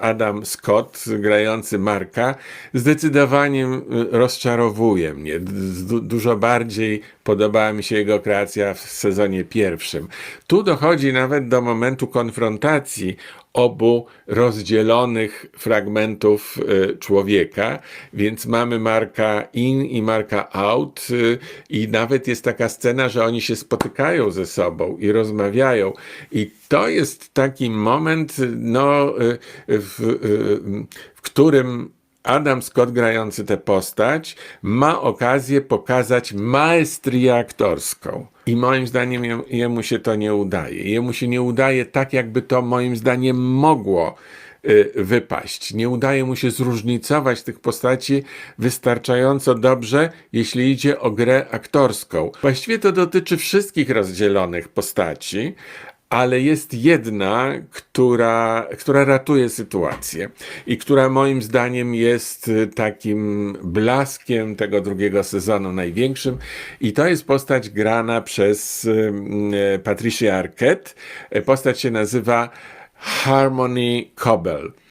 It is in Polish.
Adam Scott, grający Marka, zdecydowanie rozczarowuje mnie. Du- dużo bardziej podobała mi się jego kreacja w sezonie pierwszym. Tu dochodzi nawet do momentu konfrontacji obu rozdzielonych fragmentów y, człowieka, więc mamy Marka in i Marka out y, i nawet jest taka scena, że oni się spotykają ze sobą i rozmawiają i to jest taki moment, no, y, w, y, w którym Adam Scott grający tę postać ma okazję pokazać maestrię aktorską. I moim zdaniem je- jemu się to nie udaje. Jemu się nie udaje tak, jakby to moim zdaniem mogło y, wypaść. Nie udaje mu się zróżnicować tych postaci wystarczająco dobrze, jeśli idzie o grę aktorską. Właściwie to dotyczy wszystkich rozdzielonych postaci, ale jest jedna, która, która ratuje sytuację i która moim zdaniem jest y, takim blaskiem tego drugiego sezonu największym i to jest postać grana przez y, y, Patricia Arquette. Postać się nazywa Harmony Cobble.